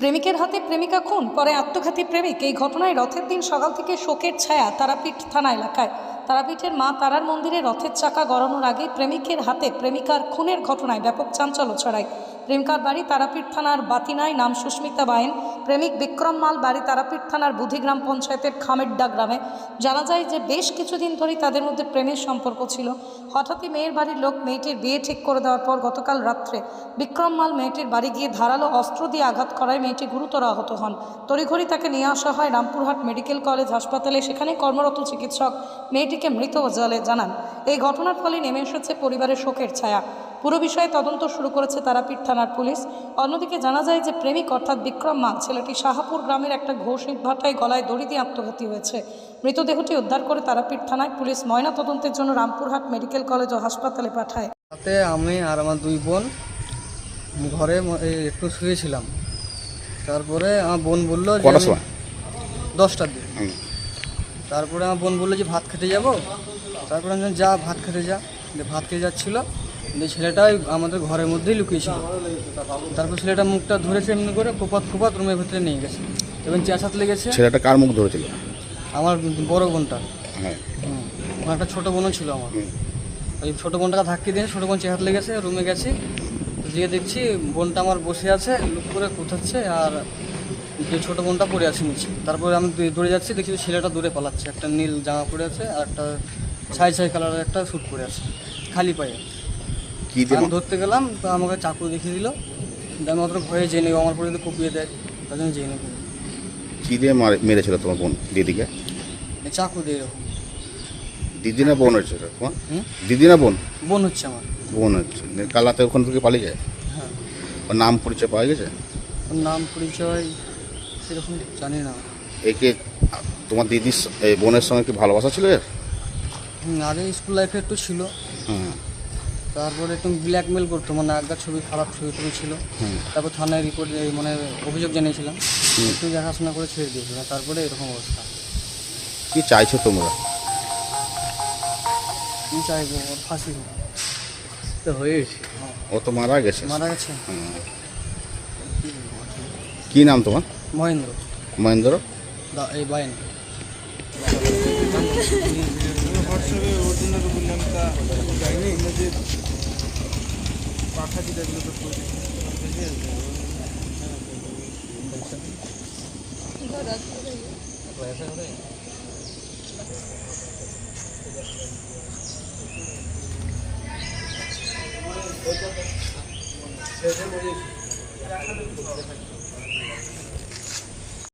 প্রেমিকের হাতে প্রেমিকা খুন, পরে আত্মঘাতী প্রেমিক। এই ঘটনায় রথের দিন সকাল থেকে শোকের ছায়া তারাপীঠ থানা এলাকায়। তারাপীঠের মা তারার মন্দিরে রথের চাকা গড়ানোর আগে প্রেমিকের হাতে প্রেমিকার খুনের ঘটনায় ব্যাপক চাঞ্চল্য ছড়ায়। প্রেমিকার বাড়ি তারাপীঠ থানার বাতিনায়, নাম সুস্মিতা বায়েন। প্রেমিক বিক্রম মাল বাড়ি তারাপীঠ থানার বুধিগ্রাম পঞ্চায়েতের খামেড্ডা গ্রামে। জানা যায় যে বেশ কিছুদিন ধরেই তাদের মধ্যে প্রেমের সম্পর্ক ছিল। হঠাৎই মেয়ের বাড়ির লোক মেয়েটির বিয়ে ঠিক করে দেওয়ার পর গতকাল রাত্রে বিক্রম মাল মেয়েটির বাড়ি গিয়ে ধারালো অস্ত্র দিয়ে আঘাত করায় মেয়েটি গুরুতর আহত হন। তড়িঘড়ি তাকে নিয়ে আসা হয় রামপুরহাট মেডিকেল কলেজ হাসপাতালে। সেখানে কর্মরত চিকিৎসক মেয়েটিকে মৃত জলে জানান। এই ঘটনার ফলে নেমে এসেছে পরিবারের শোকের ছায়া। পুরো বিষয়ে তদন্ত শুরু করেছে তারাপীঠ থানার পুলিশ। অন্যদিকে জানা যায় যে প্রেমিক অর্থাৎ বিক্রম মাল ছেলেটি শাহাপুর গ্রামের একটা ঘোষ ভাটায় গলায় দড়ি দিয়ে আত্মঘাতী হয়েছে। মৃতদেহটি উদ্ধার করে তারাপীঠ থানায় পুলিশ ময়না তদন্তের জন্য রামপুরহাট মেডিকেল কলেজ ও হাসপাতালে পাঠায়। রাতে আমি আর আমার দুই বোন ঘরে একটু শুয়েছিলাম। তারপরে আমার বোন বলল? দশটার দিকে। তারপরে আমার বোন বলল যে ভাত খেতে যাব? তারপরে আমি যা ভাত খেতে যা। ভাত খেতে যাচ্ছিল। দিয়ে ছেলেটা ওই আমাদের ঘরের মধ্যেই লুকিয়েছিল। তারপর ছেলেটা মুখটা ধরেছে এমনি করে কোপাত কোপাত রুমের ভিতরে নিয়ে গেছে। এবং চেঁচাত লেগেছে ছেলেটা কার মুখ ধরেছিল? আমার বড় বোনটা। হ্যাঁ। আমার একটা ছোটো বোনও ছিল আমার। ওই ছোটো বোনটাকে ধাক্কি দিয়ে ছোটো বোন চেহাত লেগেছে রুমে গেছি। গিয়ে দেখছি বোনটা আমার বসে আছে লুক করে কোথাচ্ছে আর যে ছোটো বোনটা পড়ে আছে নিচে। তারপরে আমি দৌড়ে যাচ্ছি দেখছি ছেলেটা দূরে পালাচ্ছে। একটা নীল জামা পরে আছে আর একটা ছাই ছাই কালারের একটা স্যুট পরে আছে খালি পায়ে। কি দিয়ে আমি ধরতে গেলাম তো আমাকে চাকু দেখিয়ে দিল। আমি অত ভয়ে জেনে আমার পরে যদি কুপিয়ে দেয় তার জন্য জেনে কি দিয়ে মার- মেরেছিল তোমার বোন দিদিকে? চাকু দিয়ে এরকম। দিদি না বোন হচ্ছে তোমার? হুম? দিদি না বোন? বোন হচ্ছে আমার। বোন হচ্ছে। দিয়ে কালাতে ওখান থেকে পালিয়ে যায়? হ্যাঁ। ওর নাম পরিচয় পাওয়া গেছে? ওর নাম পরিচয় সেরকম জানি না। একে তোমার দিদির স- এই বোনের সঙ্গে কি ভালোবাসা ছিল এর? হুম, আগে স্কুল লাইফে একটু ছিল। হুম। তারপরে তুমি ব্ল্যাকমেল করতো মানে একবার ছবি খারাপ ছবি টবি ছিল। তারপর থানায় রিপোর্ট মানে অভিযোগ জানিয়েছিলাম। একটু দেখাশোনা করে ছেড়ে দিয়েছিলাম তারপরে এরকম অবস্থা। কি চাইছো তোমরা? কি চাইব? ওর ফাঁসি হোক। তো হয়েছে। হ্যাঁ। ও তো মারা গেছে। মারা গেছে। হুম। কি নাম তোমার? মহেন্দ্র। মহেন্দ্র? দা এই বাইন যে পাখা দিতে এগুলো তো পয়সা